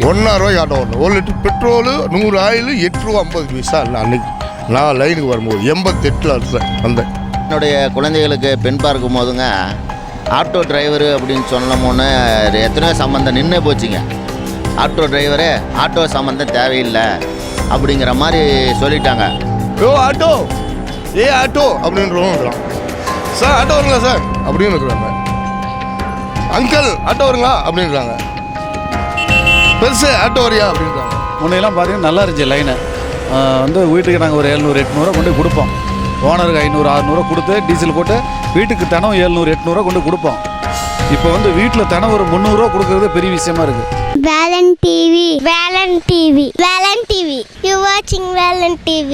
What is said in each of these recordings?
ஒன்றா ரூபாய்க்கு ஆட்டோ ஓடணும் ஒரு லிட்டர் பெட்ரோலு நூறு ஆயில் எட்டு ரூபா ஐம்பது பைசா. இல்லை அன்னைக்கு நான் லைனுக்கு வரும்போது எண்பத்தெட்டில் இருந்தேன் வந்தேன். என்னுடைய குழந்தைகளுக்கு பெண் பார்க்கும் போதுங்க ஆட்டோ டிரைவரு அப்படின்னு சொன்னோம்னு எத்தனையோ சம்மந்தம் நின்று போச்சுங்க. ஆட்டோ டிரைவரு ஆட்டோ சம்மந்தம் தேவையில்லை அப்படிங்கிற மாதிரி சொல்லிட்டாங்க. ஓ ஆட்டோ! ஏ ஆட்டோ! அப்படின்றவங்க இருக்கிறான் சார் ஆட்டோ வருங்களா சார்? அப்படின்னு இருக்கிறாங்க. அங்கிள் ஆட்டோ வருங்களா? அப்படின்றாங்க. பெருசு ஆட்டோ வரியா அப்படின்றாங்க முன்னையெல்லாம் பார்த்தீங்கன்னா நல்லா இருந்துச்சு லைனு வந்து வீட்டுக்கு நாங்கள் ஒரு எழுநூறு எட்நூறுவா கொண்டு கொடுப்போம் ஓனருக்கு ஐநூறு அறநூறுவா கொடுத்து டீசல் போட்டு வீட்டுக்கு தினம் எழுநூறு எட்நூறுவா கொண்டு கொடுப்போம் இப்போ வந்து வீட்டில் தினம் ஒரு முந்நூறுரூவா கொடுக்கறது பெரிய விஷயமா இருக்குது Valan TV. Valan TV. Valan TV. You watching Valan TV.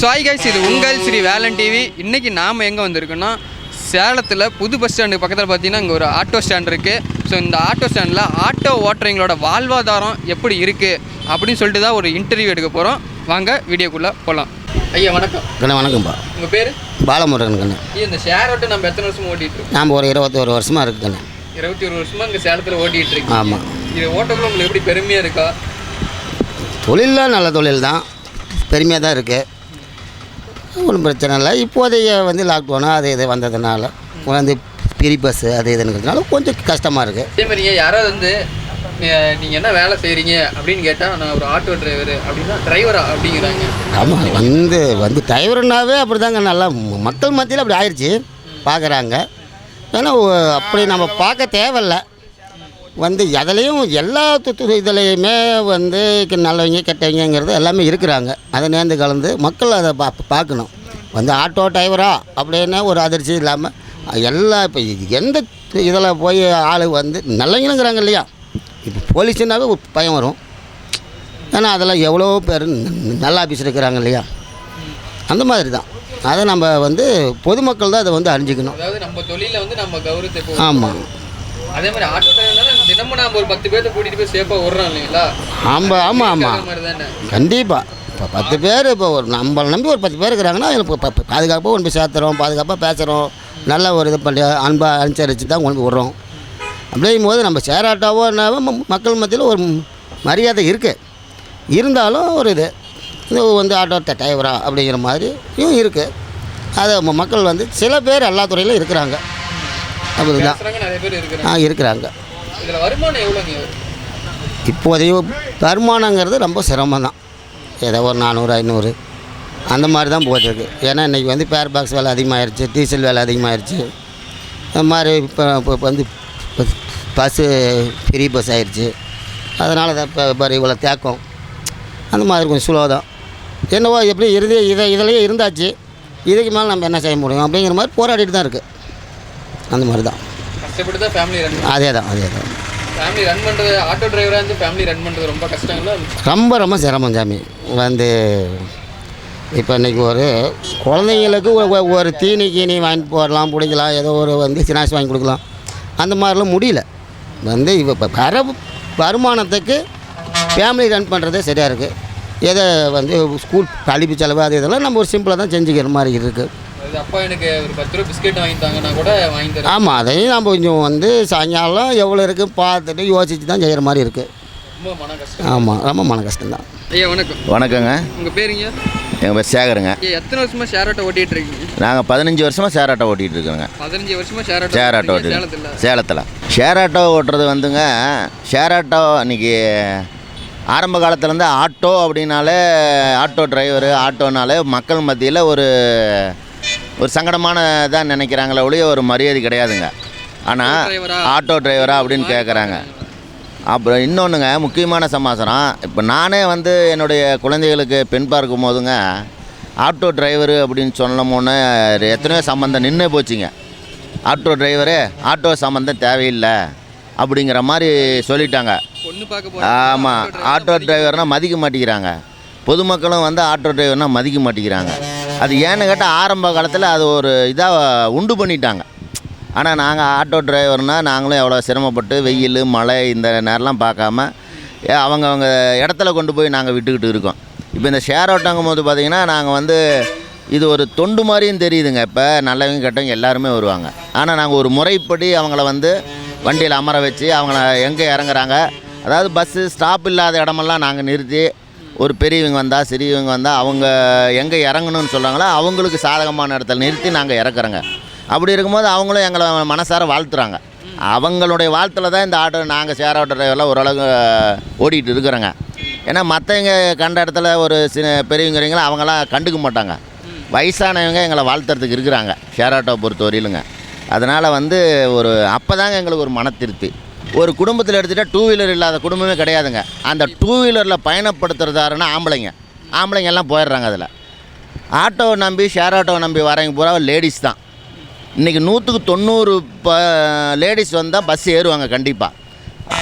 So hi guys இது உங்கள் ஸ்ரீ வேலன் டிவி இன்றைக்கி நாம் எங்கே வந்திருக்கோன்னா சேலத்தில் புது பஸ் ஸ்டாண்டுக்கு பக்கத்தில் பார்த்தீங்கன்னா இங்கே ஒரு ஆட்டோ ஸ்டாண்ட் இருக்குது ஸோ இந்த ஆட்டோ ஸ்டாண்டில் ஆட்டோ ஓட்டுறவங்களோட வாழ்வாதாரம் எப்படி இருக்குது அப்படின்னு சொல்லிட்டு தான் ஒரு இன்டர்வியூ எடுக்க போகிறோம் வாங்க வீடியோக்குள்ளே போகலாம் ஐயா வணக்கம். கண்ணே வணக்கம்ப்பா உங்கள் பேர்? பாலமுருகன் கண்ணு. இந்த ஷேர் ஆட்டோ நம்ம எத்தனை வருஷம் ஓட்டிகிட்டு இருக்கோம்? நாம் ஒரு இருபத்தோரு வருஷமாக இருக்கு கண்ணு. இருபத்தி ஒரு வருஷமாக இங்கே சேலத்தில் ஓட்டிகிட்டு இருக்கோம் ஆமாம் இது ஓட்டக்குள்ள உங்களுக்கு எப்படி பெருமையாக இருக்கா? தொழிலாம் நல்ல தொழில் தான் பெருமையாக தான் இருக்குது ஒன்றும் பிரச்சனை இல்லை. இப்போதைய வந்து லாக்டவுனு அது இது வந்ததுனால வந்து பிரி பஸ்ஸு அது இதுங்கிறதுனால கொஞ்சம் கஷ்டமாக இருக்குது அதே மாதிரிங்க யாராவது வந்து நீங்கள் என்ன வேலை செய்கிறீங்க அப்படின்னு கேட்டால் நான் ஒரு ஆட்டோ டிரைவர் அப்படின்னா டிரைவரா அப்படிங்கிறாங்க. ஆமாம் வந்து வந்து டிரைவர்னாவே அப்படி தாங்க நல்லா மக்கள் மத்தியில் அப்படி ஆயிடுச்சு பார்க்குறாங்க ஏன்னா அப்படி நம்ம பார்க்க தேவையில்ல. வந்து எதுலேயும் எல்லா துத்து இதுலேயுமே வந்து நல்லவங்க கெட்டவங்கங்கிறது எல்லாமே இருக்கிறாங்க. அதை நேர்ந்து கலந்து மக்கள் அதை பா பார்க்கணும். வந்து ஆட்டோ டிரைவரா அப்படின்னு ஒரு அதிர்ச்சி இல்லாமல் எல்லா இப்போ எந்த இதில் போய் ஆள் வந்து நல்லவங்களுங்கிறாங்க இல்லையா? இப்போ போலீஸுனாவே ஒரு பயம் வரும். ஏன்னா அதெல்லாம் எவ்வளோ பேர் நல்ல ஆஃபீஸ் இருக்கிறாங்க இல்லையா? அந்த மாதிரி தான். அதை நம்ம வந்து பொதுமக்கள் தான் அதை வந்து அறிஞ்சிக்கணும். அதாவது நம்ம தொழில வந்து நம்ம கௌரவத்தை ஆமாம் அதே மாதிரி ஆட்டோ தினமும் நாம ஒரு பத்து பேர்த்த கூட்டிட்டு போய் சேஃபாக விடுறோம் இல்லைங்களா? ஆமாம் ஆமாம் ஆமாம் கண்டிப்பாக இப்போ பத்து பேர் இப்போ ஒரு நம்மளை நம்பி ஒரு பத்து பேர் இருக்கிறாங்கன்னா இப்போ பாதுகாப்பாக கொண்டு போய் சேர்த்துறோம் பாதுகாப்பாக பேசுகிறோம் நல்ல ஒரு இது பண்ணி அன்பாக அனுசரித்து தான் கொண்டு விட்றோம். அப்படிங்கும் போது நம்ம சேராட்டாவோ என்னவோ மக்கள் மத்தியில் ஒரு மரியாதை இருக்குது இருந்தாலும் ஒரு இது இது வந்து ஆட்டோ டிரைவரா அப்படிங்கிற மாதிரியும் இருக்குது அதை மக்கள் வந்து சில பேர் எல்லா துறையிலும் இருக்கிறாங்க. அப்படிதான். ஆ இருக்கிறாங்க. இதில் வருமானம் எவ்வளோங்க? இப்போதைய வருமானங்கிறது ரொம்ப சிரமம் தான். ஏதோ ஒரு நானூறு ஐநூறு அந்த மாதிரி தான் போயிட்டுருக்கு. ஏன்னா இன்றைக்கி வந்து பேர் பாக்ஸ் விலை அதிகமாகிருச்சு டீசல் விலை அதிகமாகிடுச்சு அது மாதிரி இப்போ இப்போ வந்து பஸ்ஸு ஃப்ரீ பஸ் ஆயிடுச்சு அதனால தான் இப்போ இப்போ இவ்வளோ தேக்கம். அந்த மாதிரி கொஞ்சம் ஸ்லோ தான். என்னவோ எப்படி இறுதி இதை இதிலையே இருந்தாச்சு. இதுக்கு மேலே நம்ம என்ன செய்ய முடியும்? அப்படிங்கிற மாதிரி போராடிட்டு தான் இருக்குது அந்த மாதிரி தான். கஷ்டப்பட்டு தான் ஃபேமிலி ரன் அதே தான் அதே தான் ஃபேமிலி ரன் பண்ணுறது ஆட்டோ டிரைவராக இருந்து ஃபேமிலி ரன் பண்ணுறது ரொம்ப கஷ்டங்களா? ரொம்ப ரொம்ப சிரமம் சாமி. வந்து இப்போ இன்றைக்கி ஒரு குழந்தைங்களுக்கு ஒரு- தீனி கீனி வாங்கிட்டு போடலாம் பிடிக்கலாம் ஏதோ ஒரு வந்து ஸ்நாக்ஸ் வாங்கி கொடுக்கலாம். அந்த மாதிரிலாம் முடியல. வந்து இப்போ வர வருமானத்துக்கு ஃபேமிலி ரன் பண்ணுறதே சரியாக இருக்குது ஏதோ வந்து ஸ்கூல் கழிப்பு செலவு அது இதெல்லாம் நம்ம ஒரு சிம்பிளாக தான் செஞ்சுக்கிற மாதிரி இருக்குது அது அப்பா எனக்கு ஒரு பத்து ரூபா பிஸ்கெட் வாங்கி தாங்கன்னா கூட வாங்கி தரேன் ஆமாம் அதையும் நம்ம கொஞ்சம் வந்து சாயங்காலம் எவ்வளோ இருக்குது பார்த்துட்டு யோசித்து தான் செய்கிற மாதிரி இருக்குது ரொம்ப மன கஷ்டம். ஆமாம் ரொம்ப மன கஷ்டம்தான் ஐயா வணக்கம். வணக்கங்க. உங்கள் பேருங்க எங்கள் பேர் சேகருங்க. ஐயா எத்தனை வருஷமா ஷேர் ஆட்டோ ஓட்டிட்டு இருக்கீங்க? நாங்கள் பதினஞ்சு வருஷமாக ஷேர் ஆட்டோ ஓட்டிகிட்டு இருக்கோங்க. பதினஞ்சு வருஷமா ஷேர் ஆட்டோ ஷேர் ஆட்டோ ஓட்டிட்டு ஓட்டி சேலத்தில். சேலத்தில். ஷேர் ஆட்டோ ஓட்டுறது வந்துங்க ஷேர் ஆட்டோ இன்னைக்கு ஆரம்ப காலத்துலேருந்து ஆட்டோ அப்படின்னாலே ஆட்டோ டிரைவரு ஆட்டோனாலே மக்கள் மத்தியில் ஒரு ஒரு சங்கடமான தான் நினைக்கிறாங்களே ஒழிய ஒரு மரியாதை கிடையாதுங்க. ஆனால்? ஆட்டோ டிரைவரா அப்படின்னு கேட்குறாங்க அப்புறம் இன்னொன்றுங்க முக்கியமான சமாசாரம் இப்போ நானே வந்து என்னுடைய குழந்தைகளுக்கு பெண் பார்க்கும் போதுங்க ஆட்டோ டிரைவரு அப்படின்னு சொன்னோம்னு எத்தனையோ சம்மந்தம் நின்று போச்சுங்க. ஆட்டோ டிரைவரு ஆட்டோ சம்மந்தம் தேவையில்லை அப்படிங்கிற மாதிரி சொல்லிட்டாங்க. ஆமாம் ஆட்டோ டிரைவர்னால் மதிக்க மாட்டேங்கிறாங்க. பொதுமக்களும் வந்து ஆட்டோ டிரைவர்னால் மதிக்க மாட்டேங்கிறாங்க. அது ஏன்னு கேட்டால் ஆரம்ப காலத்தில் அது ஒரு இதாக உண்டு பண்ணிட்டாங்க. ஆனால் நாங்கள் ஆட்டோ டிரைவர்னால் நாங்களும் எவ்வளோ சிரமப்பட்டு வெயில் மழை இந்த நேரம்லாம் பார்க்காம ஏ, அவங்க அவங்க இடத்துல கொண்டு போய் நாங்கள் விட்டுக்கிட்டு இருக்கோம். இப்போ இந்த ஷேர் ஆட்டோங்கும் போது பார்த்திங்கன்னா நாங்கள் வந்து இது ஒரு தொண்டு மாதிரியும் தெரியுதுங்க. இப்போ நல்லவங்க கெட்டவங்க எல்லாருமே வருவாங்க. ஆனால் நாங்கள் ஒரு முறைப்படி அவங்கள வந்து வண்டியில் அமர வச்சு அவங்கள எங்கே இறங்குறாங்க அதாவது பஸ்ஸு ஸ்டாப் இல்லாத இடமெல்லாம் நாங்கள் நிறுத்தி ஒரு பெரியவங்க வந்தால் சிறியவங்க வந்தால் அவங்க எங்கே இறங்கணும்னு சொல்கிறாங்களோ அவங்களுக்கு சாதகமான இடத்துல நிறுத்தி நாங்கள் இறக்குறோங்க. அப்படி இருக்கும்போது அவங்களும் எங்களை மனசார வாழ்த்துறாங்க. அவங்களுடைய வாழ்த்துல தான் இந்த ஆட்டோ நாங்கள் ஷேர் ஆட்டோ டிரைவரெலாம் ஓரளவுக்கு ஓடிக்கிட்டு இருக்கிறோங்க. ஏன்னா மற்றவங்க கண்ட இடத்துல ஒரு சின்ன பெரியவங்கிறீங்களா அவங்களாம் கண்டுக்க மாட்டாங்க. வயசானவங்க எங்களை வாழ்த்துறதுக்கு இருக்கிறாங்க ஷேர் ஆட்டோவை பொறுத்த வரையிலுங்க அதனால் வந்து ஒரு அப்போ தாங்க எங்களுக்கு ஒரு மன திருப்தி ஒரு குடும்பத்தில் எடுத்துகிட்டா டூ வீலர் இல்லாத குடும்பமே கிடையாதுங்க. அந்த டூ வீலரில் பயணப்படுத்துறதாருன்னா ஆம்பளைங்க. ஆம்பளைங்க எல்லாம் போயிடுறாங்க அதில். ஆட்டோவை நம்பி ஷேர் ஆட்டோவை நம்பி வரவங்க பூரா லேடிஸ் தான். இன்றைக்கி நூற்றுக்கு தொண்ணூறு ப லேடிஸ் வந்தால் பஸ் ஏறுவாங்க கண்டிப்பாக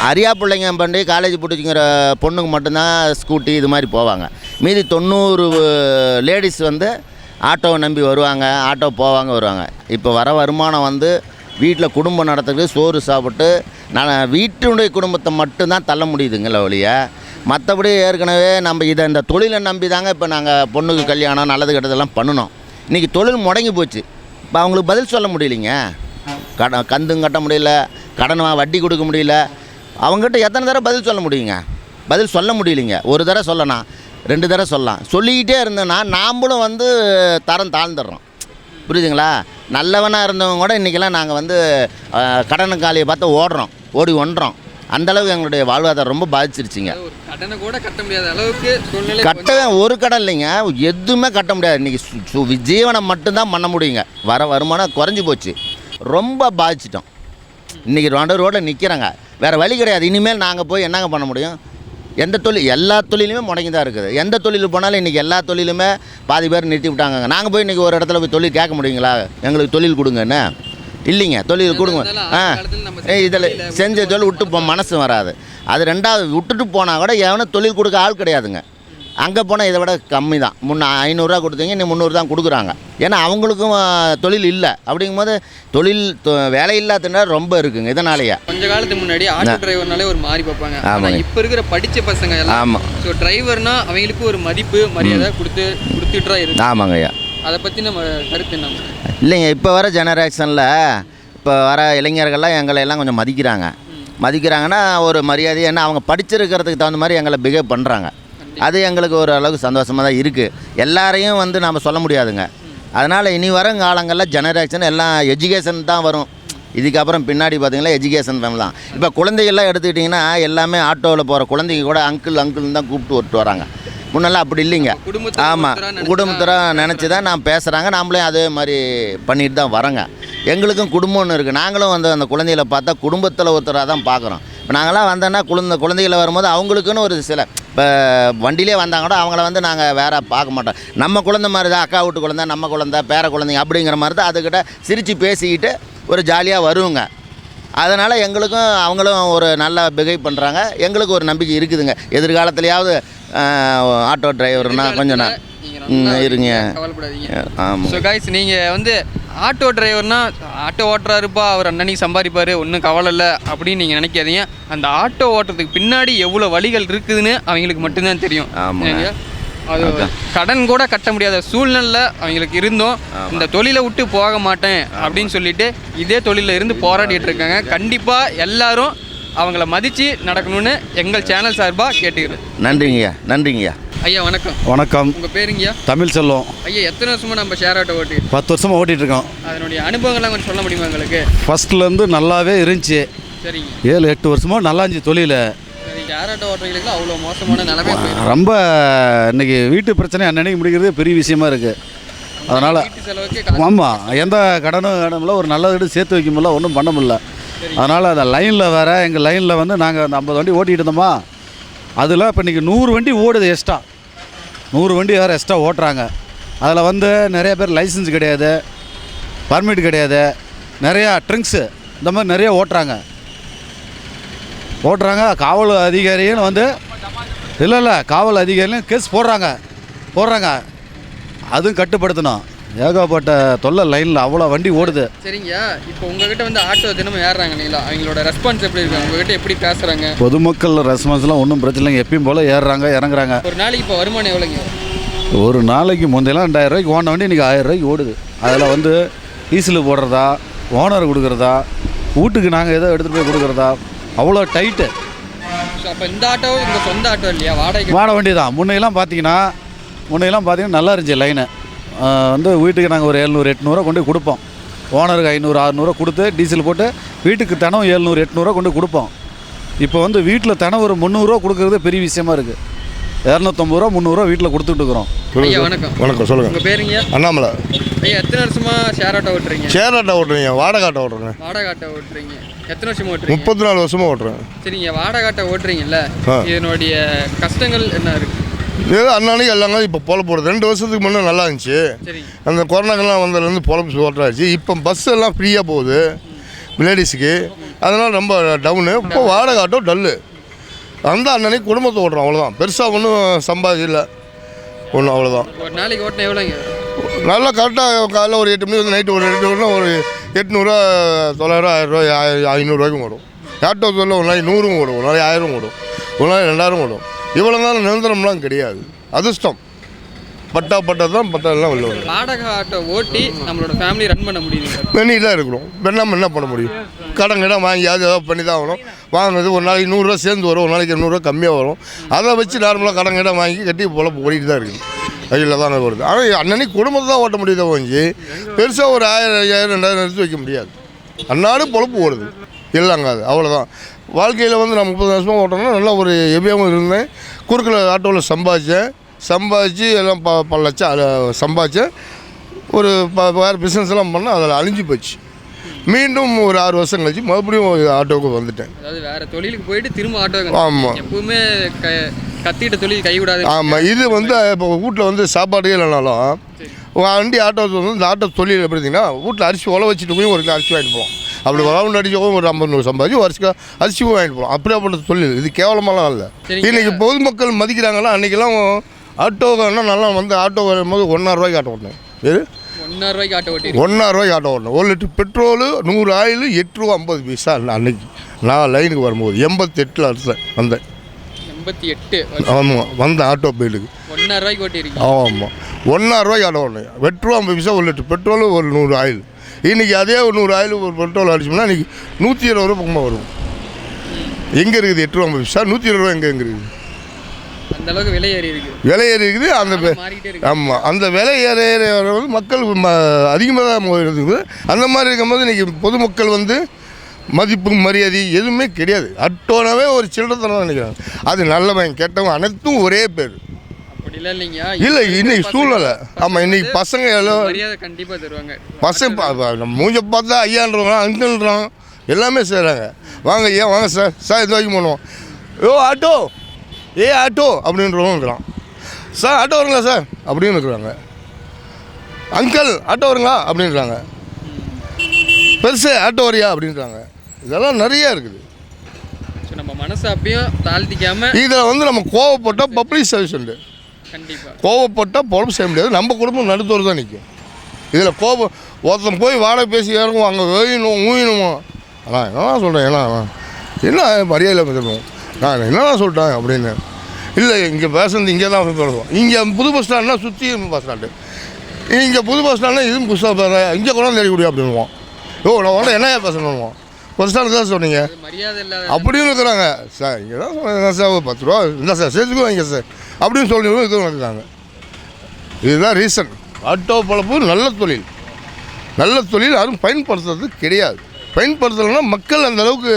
அரியா பிள்ளைங்க பண்ணி காலேஜ் பிடிச்சிங்கிற பொண்ணுக்கு மட்டும்தான் ஸ்கூட்டி இது மாதிரி போவாங்க. மீதி தொண்ணூறு லேடிஸ் வந்து ஆட்டோவை நம்பி வருவாங்க ஆட்டோ போவாங்க வருவாங்க. இப்போ வர வருமானம் வந்து வீட்டில் குடும்பம் நடத்துறதுக்கு சோறு சாப்பிட்டு நான் வீட்டினுடைய குடும்பத்தை மட்டும்தான் தள்ள முடியுதுங்கள ஒழிய மற்றபடி ஏற்கனவே நம்ம இதை இந்த தொழிலை நம்பி தாங்க இப்போ நாங்கள் பொண்ணுக்கு கல்யாணம் நல்லது கெட்டதெல்லாம் பண்ணணும் இன்றைக்கி தொழில் முடங்கி போச்சு. இப்போ அவங்களுக்கு பதில் சொல்ல முடியலைங்க. கடன் கந்தும் கட்ட முடியல கடன் வட்டி கொடுக்க முடியல. அவங்ககிட்ட எத்தனை தடவை பதில் சொல்ல முடியுங்க? பதில் சொல்ல முடியலைங்க. ஒரு தடவை சொல்லலாம் ரெண்டு தடவை சொல்லலாம். சொல்லிக்கிட்டே இருந்தேன்னா நாம்பளும் வந்து தரம் தாழ்ந்துடுறோம். புரியுதுங்களா? நல்லவனாக இருந்தவங்க கூட இன்றைக்கெல்லாம் நாங்கள் வந்து அஹ், கடனுக்காலியை பார்த்து ஓடுறோம். ஓடி ஒன்றோம். அந்தளவுக்கு எங்களுடைய வாழ்வாதாரம் ரொம்ப பாதிச்சிருச்சுங்க. கடனை கூட கட்ட முடியாத அளவுக்கு சூழ்நிலை கட்டவே ஒரு கடன் இல்லைங்க. எதுவுமே கட்ட முடியாது. இன்றைக்கி ஜீவனம் மட்டும்தான் பண்ண முடியுங்க. வர வருமானம் குறைஞ்சி போச்சு. ரொம்ப பாதிச்சிட்டோம். இன்றைக்கி ரெண்டு ரோட்டில் நிற்கிறாங்க வேறு வழி கிடையாது. இனிமேல் நாங்கள் போய் என்னங்க பண்ண முடியும்? எந்த தொழில் எல்லா தொழிலுமே முடங்கி தான் இருக்குது. எந்த தொழில் போனாலும் இன்றைக்கி எல்லா தொழிலுமே பாதி பேர் நிறுத்தி விட்டாங்க நாங்கள் போய் இன்றைக்கி ஒரு இடத்துல போய் தொழில் கேட்க முடியுங்களா? எங்களுக்கு தொழில் கொடுங்கன்னு இல்லைங்க தொழில் கொடுங்க. ஆ. இதில் செஞ்ச தொழில் விட்டு போ மனசு வராது. அது ரெண்டாவது விட்டுட்டு போனால் கூட எவனும் தொழில் கொடுக்க ஆள் கிடையாதுங்க. அங்கே போனால் இதை விட கம்மி தான் முன்ன ஐநூறுரூவா கொடுத்தீங்க இன்னும் முந்நூறு தான் கொடுக்குறாங்க. ஏன்னா அவங்களுக்கும் தொழில் இல்லை. அப்படிங்கும்போது தொழில் தொ- வேலையில்லா திண்டால் ரொம்ப இருக்குங்க இதனாலேயே. கொஞ்ச காலத்துக்கு முன்னாடி ஆட்டோ டிரைவர்னாலே ஒரு மாறி பார்ப்பாங்க. ஆமாங்க. இப்ப இருக்கிற படிச்ச பசங்க ஆமாம் ஸோ டிரைவர்னா அவங்களுக்கு ஒரு மதிப்பு மரியாதை கொடுத்து கொடுத்துட்டு இருக்கு ஆமாங்க ஐயா. அதை பத்தி நம்ம கருத்து என்ன? இல்லைங்க இப்போ வர ஜெனரேஷனில் இப்போ வர இளைஞர்கள்லாம் எங்களை எல்லாம் கொஞ்சம் மதிக்கிறாங்க. மதிக்கிறாங்கன்னா ஒரு மரியாதை ஏன்னா அவங்க படிச்சிருக்கிறதுக்கு தகுந்த மாதிரி எங்களை பிஹேவ் பண்ணுறாங்க அது எங்களுக்கு ஒரு அளவுக்கு சந்தோஷமாக தான் இருக்குது எல்லாரையும் வந்து நாம் சொல்ல முடியாதுங்க. அதனால் இனி வரும் காலங்களில் ஜெனரேஷன் எல்லாம் எஜுகேஷன் தான் வரும். இதுக்கப்புறம் பின்னாடி பார்த்தீங்கன்னா எஜுகேஷன் தான். இப்போ குழந்தைகள்லாம் எடுத்துக்கிட்டிங்கன்னா எல்லாமே ஆட்டோவில் போகிற குழந்தைங்க கூட அங்கிள் அங்கிள்னு தான் கூப்பிட்டு விட்டு வராங்க. முன்னெல்லாம் அப்படி இல்லைங்க. ஆமாம் குடும்பத்தில் நினச்சி தான் நான் பேசுகிறாங்க நாமளே அதே மாதிரி பண்ணிட்டு தான் வரோங்க. எங்களுக்கும் குடும்பம்னு இருக்குது நாங்களும் வந்து அந்த குழந்தைகளை பார்த்தா குடும்பத்தில் ஒருத்தராக தான் பார்க்குறோம் இப்போ நாங்களாம் வந்தோன்னா குழந்தை குழந்தைகளை வரும்போது அவங்களுக்குன்னு ஒரு சில இப்போ வண்டியிலே வந்தாங்க கூட அவங்கள வந்து நாங்கள் வேற பார்க்க மாட்டோம். நம்ம குழந்தை மாதிரி தான் அக்கா வீட்டு குழந்தை நம்ம குழந்தை பேர குழந்தைங்க அப்படிங்கிற மாதிரி தான் அதுக்கிட்ட சிரித்து பேசிக்கிட்டு ஒரு ஜாலியாக வருவோங்க. அதனால் எங்களுக்கும் அவங்களும் ஒரு நல்லா பிஹேவ் பண்ணுறாங்க எங்களுக்கு ஒரு நம்பிக்கை இருக்குதுங்க. எதிர்காலத்துலையாவது ஆட்டோ டிரைவர்னா கொஞ்சம் நான் இருங்க. ஆமாம் ஸோ நீங்கள் வந்து ஆட்டோ டிரைவர்னா ஆட்டோ ஓட்டுறாருப்பா அவர் அன்னன்னைக்கு சம்பாதிப்பார் ஒன்றும் கவலை இல்லை அப்படின்னு நீங்கள் நினைக்காதீங்க. அந்த ஆட்டோ ஓட்டுறதுக்கு பின்னாடி எவ்வளோ வழிகள் இருக்குதுன்னு அவங்களுக்கு மட்டும்தான் தெரியும்? அது கடன் கூட கட்ட முடியாத சூழ்நிலை அவங்களுக்கு இருந்தோம். இந்த தொழிலை விட்டு போக மாட்டேன் அப்படின்னு சொல்லிட்டு இதே தொழிலில் இருந்து போராடிட்டு இருக்காங்க. கண்டிப்பாக எல்லாரும் அவங்கள மதித்து நடக்கணும்னு எங்கள் சேனல் சார்பாக கேட்டுக்கிறேன். நன்றிங்கய்யா நன்றிங்கய்யா. ஐயா வணக்கம். வணக்கம். உங்கள் பேருங்கய்யா? தமிழ் செல்வம். ஐயா எத்தனை வருஷமாக நம்ம ஷேர் ஆட்டோ ஓட்டி பத்து வருஷமாக ஓட்டிகிட்டு இருக்கோம். அதனுடைய அனுபவங்கள்லாம் கொஞ்சம் சொல்ல முடியுமா எங்களுக்கு ஃபஸ்ட்லேருந்து நல்லாவே இருந்துச்சு. சரிங்க. ஏழு எட்டு வருஷமாக நல்லா இருந்துச்சு தொழில். ஷேர் ஆட்டோ அவ்வளோ மோசமான நிலைமை ரொம்ப இன்னைக்கு வீட்டு பிரச்சனை அன்னன்னைக்கு முடிக்கிறது பெரிய விஷயமா இருக்குது அதனால் ஆமாம் எந்த கடனும் கடனில் ஒரு நல்ல வீடு சேர்த்து வைக்க முடியல ஒன்றும் பண்ண முடியல. அதனால் அந்த லைனில் வேற எங்கள் லைனில் வந்து நாங்கள் அந்த ஐம்பது வண்டி ஓட்டிகிட்டு இருந்தோமா அதில் இப்போ இன்றைக்கி நூறு வண்டி ஓடுது எக்ஸ்ட்ரா நூறு வண்டி வேறு எக்ஸ்ட்ரா ஓட்டுறாங்க. அதில் வந்து நிறைய பேர் லைசன்ஸ் கிடையாது பர்மிட் கிடையாது நிறையா ட்ரிங்க்ஸு இந்த மாதிரி நிறைய ஓட்டுறாங்க. ஓட்டுறாங்க காவல் அதிகாரியும் வந்து இல்லை இல்லை காவல் அதிகாரியும் கேஸ் போடுறாங்க போடுறாங்க. அதுவும் கட்டுப்படுத்தணும். ஏகப்பட்ட தொல்லை லைனில் அவ்வளோ வண்டி ஓடுது. சரிங்கய்யா இப்போ உங்ககிட்ட வந்து ஆட்டோ தினமும் ஏறுறாங்க இல்லைங்களா? அவங்களோட ரெஸ்பான்ஸ் எப்படி இருக்கு? உங்ககிட்ட எப்படி பேசுகிறாங்க பொதுமக்கள் ரெஸ்பான்ஸ்லாம் ஒன்றும் பிரச்சனை இல்லைங்க. எப்பயும் போல் ஏறுறாங்க இறங்குறாங்க. ஒரு நாளைக்கு இப்போ வருமானம் எவ்வளோங்க? ஒரு நாளைக்கு முந்தையெல்லாம் ரெண்டாயிரம் ரூபாய்க்கு ஓடின வண்டி இன்றைக்கி ஆயிரம் ரூபாய்க்கு ஓடுது. அதில் வந்து டீசல் போடுறதா ஓனர் கொடுக்குறதா வீட்டுக்கு நாங்கள் ஏதோ எடுத்துகிட்டு போய் கொடுக்குறதா அவ்வளோ டைட்டு அப்போ இந்த ஆட்டோ உங்கள் சொந்த ஆட்டோ இல்லையா? வாடகை வாட வண்டி தான் முன்னையெல்லாம் பார்த்தீங்கன்னா முன்னையெல்லாம் பார்த்தீங்கன்னா நல்லா இருந்துச்சு லைனு வந்து வீட்டுக்கு நாங்கள் ஒரு எழுநூறு எட்நூறுவா கொண்டு கொடுப்போம். ஓனருக்கு ஐநூறு அறநூறுவா கொடுத்து டீசல் போட்டு வீட்டுக்கு தினம் எழுநூறு எட்நூறுவா கொண்டு கொடுப்போம். இப்போ வந்து வீட்டில் தினம் ஒரு முந்நூறுரூவா கொடுக்குறது பெரிய விஷயமா இருக்குது இரநூத்தம்பது ரூபா முந்நூறுரூவா வீட்டில் கொடுத்துட்டு இருக்கிறோம். ஐயா வணக்கம். வணக்கம் சொல்லுங்கள் உங்கள் பேருங்க அண்ணாமலை. ஐயா எத்தனை வருஷமா ஷேர் ஆட்டோ ஓட்டுறீங்க? ஷேர் ஆட்டோ ஓட்டுறீங்க. வாடகை ஆட்டோ ஓட்டுறேன் வாடகை ஆட்டோ ஓட்டுறீங்க. எத்தனை வருஷமா ஓட்டுறீங்க? முப்பத்தி நாலு வருஷமாக ஓட்டுறேன். சரிங்க வாடகை ஆட்டோ ஓட்டுறீங்கல்ல. இதனுடைய கஷ்டங்கள் என்ன இருக்கு? ஏதோ அண்ணாணிக்கு எல்லாங்க இப்போ பொல போடுது. ரெண்டு வருஷத்துக்கு முன்னே நல்லா இருந்துச்சு. அந்த கொரோனாக்கெல்லாம் வந்ததுலேருந்து பொழப்பு ஓட்டுறாச்சு இப்போ பஸ் எல்லாம் ஃப்ரீயாக போகுது. லேடிஸுக்கு அதனால் ரொம்ப டவுனு இப்போ வாடகை ஆட்டோ டல்லு அந்த அண்ணனைக்கு குடும்பத்தை ஓட்டுறோம் அவ்வளோதான் பெருசாக ஒன்றும் சம்பாதிச்சு இல்லை ஒன்றும் அவ்வளோதான் நாளைக்கு ஓட்டினா எவ்வளோங்க நல்லா கரெக்டாக காலைல ஒரு எட்டு மணி வந்து நைட்டு ஒரு எட்டு மணி ஒரு எட்நூறுவா தொள்ளாயிரம் ஆயிரரூவா ஐநூறுரூவாய்க்கும் ஓடும். ஆட்டோ தொழில் ஒரு நாளைக்கு நூறும் ஓடும். ஒரு நாளைக்கு ஆயிரம் ஓடும். ஒரு நாளைக்கு ரெண்டாயிரம் ஓடும். இவ்வளோ நேரம் நிரந்தரம்லாம் கிடையாது. அதிர்ஷ்டம். பட்டா பட்டா தான் பட்டா எல்லாம் வெளில வரும் ஆட்டோ ஓட்டி நம்மளோட ஃபேமிலி ரன் பண்ண முடியுங்க வெண்ணிட்டு தான் இருக்கிறோம். வெண்ணாம என்ன பண்ண முடியும்? கடன் கடன் வாங்கி அது ஏதாவது பண்ணி தான் ஆகணும். வாங்குறது ஒரு நாளைக்கு நூறுரூவா சேர்ந்து வரும் ஒரு நாளைக்கு இரநூறுவா கம்மியாக வரும். அதை வச்சு நார்மலாக கடன் கடன் வாங்கி கட்டி பொழப்பு ஓடிட்டு தான் இருக்குது. கையில் தான் வருது. ஆனால் அன்னன்னைக்கு குடும்பத்தை தான் ஓட்ட முடியுதோ கொஞ்சி பெருசாக ஒரு ஆயிரம் ஐயாயிரம் ரெண்டாயிரம் எடுத்து வைக்க முடியாது. அன்னாடு பொழப்பு ஓடுது. இல்லைங்க அது அவ்வளோதான் வாழ்க்கையில் வந்து நான் முப்பது வருஷமாக ஓட்டணும்னா நல்லா ஒரு எவ்வியாகவும் இருந்தேன். குறுக்கில் ஆட்டோவில் சம்பாதிச்சேன். சம்பாதிச்சு எல்லாம் ப பல லட்சம் அதில் சம்பாதிச்சேன். ஒரு ப வேறு பிஸ்னஸ் எல்லாம் பண்ணால் அதில் அழிஞ்சு போச்சு. மீண்டும் ஒரு ஆறு வருஷம் கழிச்சு மறுபடியும் ஆட்டோவுக்கு வந்துட்டேன். அதாவது வேற தொழிலுக்கு போயிட்டு திரும்ப ஆட்டோ ஆமாம் எப்பவுமே க கத்திட்ட தொழில் கைவிடாது ஆமாம் இது வந்து இப்போ வீட்டில் வந்து சாப்பாடு இல்லைனாலும் வண்டி ஆட்டோ வந்து இந்த ஆட்டோ தொழில் எப்படி இருந்தீங்கன்னா வீட்டில் அரிசி உழ வச்சுட்டு போய் ஒரு கிலோ அரிசி வாங்கிட்டு போகலாம் அப்படி ரவுண்ட் அடிச்சவும் ஒரு ஐம்பது நூறு சம்பாதிச்சு அரிசி அரிசியும் வாங்கிட்டு போகலாம். அப்படியாப்பட்ட தொழில் இது கேவலமாலாம் இல்லை. இன்னைக்கு பொதுமக்கள் மதிக்கிறாங்கன்னா அன்றைக்கெல்லாம் ஆட்டோன்னா நல்லா வந்து ஆட்டோ வரும்போது ஒன்றாயிரூவாய்க்கு ஆட்டோ ஓட்டினேன். எது ஒன்னாயிரம் ரூபாய்க்கு ஆட்டோ ஓட்டி ஒன்றாயிரூவாய்க்கு ஆட்டோ ஓட்டணும் ஒரு லிட்டர் பெட்ரோலு நூறு ஆயில் எட்டு ரூபா ஐம்பது பைசா அன்னைக்கு. நான் லைனுக்கு வரும்போது எண்பத்தெட்டில் அறுத்தேன் வந்தேன். எண்பத்தி எட்டு ஆமாம் வந்தேன் ஆட்டோ பெயிலுக்கு ஒன்னாயிரம் ரூபாய்க்கு ஓட்டி இருக்கீங்க ஆமாம் ஒன்றாயிரூவாய்க்கு ஆட்டோ ஓட்டணும் எட்டு ரூபா ஐம்பது பைசா ஒரு லிட்டர் பெட்ரோலு ஒரு நூறு ஆயில். இன்றைக்கி அதே ஒரு நூறு ஆயில் ஒரு பெட்ரோல் அடிச்சோம்னா இன்றைக்கி நூற்றி இருபது ரூபா பக்கமாக வரும். எங்கே இருக்குது எட்டு ரூபா ஐம்பது பைசா நூற்றி இருபது ரூபா எங்கே எங்கே இருக்குது? அந்த அளவுக்கு விலை ஏறி இருக்கு. விலை ஏறி இருக்குது அந்த ஆமாம் அந்த விலை ஏற ஏற வந்து மக்கள் அதிகமாக தான் இருக்குது. அந்த மாதிரி இருக்கும்போது இன்றைக்கி பொதுமக்கள் வந்து மதிப்பு மரியாதை எதுவுமே கிடையாது. அட்டோனாவே ஒரு சில்லறத்தனம் தான் நினைக்கிறாங்க. அது நல்லவன் கெட்டவன் அனைத்தும் ஒரே பேர். இல்லை இல்லைங்க. இல்லை இன்னைக்கு சூழ்நிலை. ஆமாம் இன்னைக்கு பசங்க எல்லாம் மரியாதை கண்டிப்பா தருவாங்க. பசங்க மூஞ்ச பார்த்தா ஐயான்றவங்க அங்கிள்ன்றான். எல்லாமே செய்கிறாங்க வாங்க ஏன் வாங்க சார் சார் இது வரைக்கும் பண்ணுவோம் ஓ ஆட்டோ. ஏ ஆட்டோ அப்படின்றவங்க இருக்கிறான். சார் ஆட்டோ வருங்களா சார்? அப்படின்னு இருக்கிறாங்க. அங்கிள் ஆட்டோ வருங்களா? அப்படின்றாங்க பெருசு ஆட்டோ வரியா? அப்படின்றாங்க இதெல்லாம் நிறையா இருக்குது. நம்ம மனசை அப்பயும் தாழ்த்திக்காம இதில் வந்து நம்ம கோவப்பட்டால் பப்ளிக் சர்வீஸ் உண்டு. கண்டிப்பா. கோவப்பட்டால் பொழப்பு செய்ய முடியாது. நம்ம குடும்பம் நடுத்தோடு தான் நிற்கும் இதில் கோபம் ஒருத்தன் போய் வாடகை பேசி இறங்குவோம் அங்கே வேயணும் ஊயணுமா ஆனால் என்னடா சொல்கிறேன் ஏன்னா என்ன மரியாதை பேசணும்? நான் என்னடா சொல்லிட்டேன் அப்படின்னு. இல்லை இங்கே பேசுறது இங்கே தான் பேசுவோம் இங்கே புது பஸ் ஸ்டாண்ட்னா சுற்றி பஸ் ஸ்டாண்டு இங்கே புது பஸ் ஸ்டாண்ட்னா இதுவும் புதுசாக பேச இங்கே கூட தேடி கூடிய அப்படின்வோம் ஓ நான் உடனே என்னையா பேசணும்வோம் ஸ்டாண்டு தான் சொன்னீங்க. அப்படின்னு இருக்கிறாங்க சார் இங்கே தான் சொன்னேன் சார் பத்து ரூபா இல்லை சார் சேர்த்துக்கு வாங்க சார். அப்படின்னு சொல்லி இது வந்துருக்காங்க இதுதான் ரீசன் ஆட்டோ பழப்பு நல்ல தொழில். நல்ல தொழில் யாரும் பயன்படுத்துறது கிடையாது. பயன்படுத்தலைன்னா மக்கள் அந்த அளவுக்கு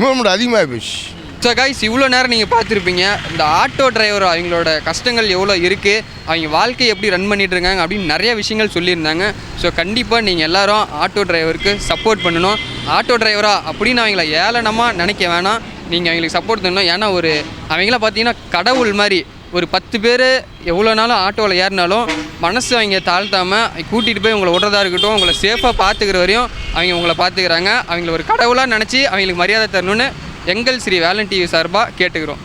மூவ்மெண்ட் அதிகமாக போச்சு ஸோ கைஸ் இவ்வளோ நேரம் நீங்கள் பார்த்துருப்பீங்க. இந்த ஆட்டோ டிரைவர் அவங்களோட கஷ்டங்கள் எவ்வளோ இருக்குது அவங்க வாழ்க்கையை எப்படி ரன் பண்ணிட்டு இருக்காங்க அப்படின்னு நிறைய விஷயங்கள் சொல்லியிருந்தாங்க. ஸோ கண்டிப்பாக நீங்கள் எல்லாரும் ஆட்டோ டிரைவருக்கு சப்போர்ட் பண்ணணும். ஆட்டோ டிரைவரா அப்படின்னு அவங்கள ஏளனமாக நினைக்க வேணாம். நீங்கள் அவங்களுக்கு சப்போர்ட் பண்ணணும். ஏன்னா ஒரு அவங்கள பார்த்தீங்கன்னா கடவுள் மாதிரி. ஒரு பத்து பேர் எவ்வளோ நாளும் ஆட்டோவில் ஏறினாலும் மனசு அவங்க தாழ்த்தாமல் கூட்டிகிட்டு போய் உங்களை விடுறதா இருக்கட்டும் உங்களை சேஃபாக பார்த்துக்கிற வரையும் அவங்க உங்களை பார்த்துக்கிறாங்க. அவங்கள ஒரு கடவுளாக நினச்சி அவங்களுக்கு மரியாதை தரணும்னு எங்கள் ஸ்ரீ வேலன் டிவி சார்பாக கேட்டுக்கிறோம்.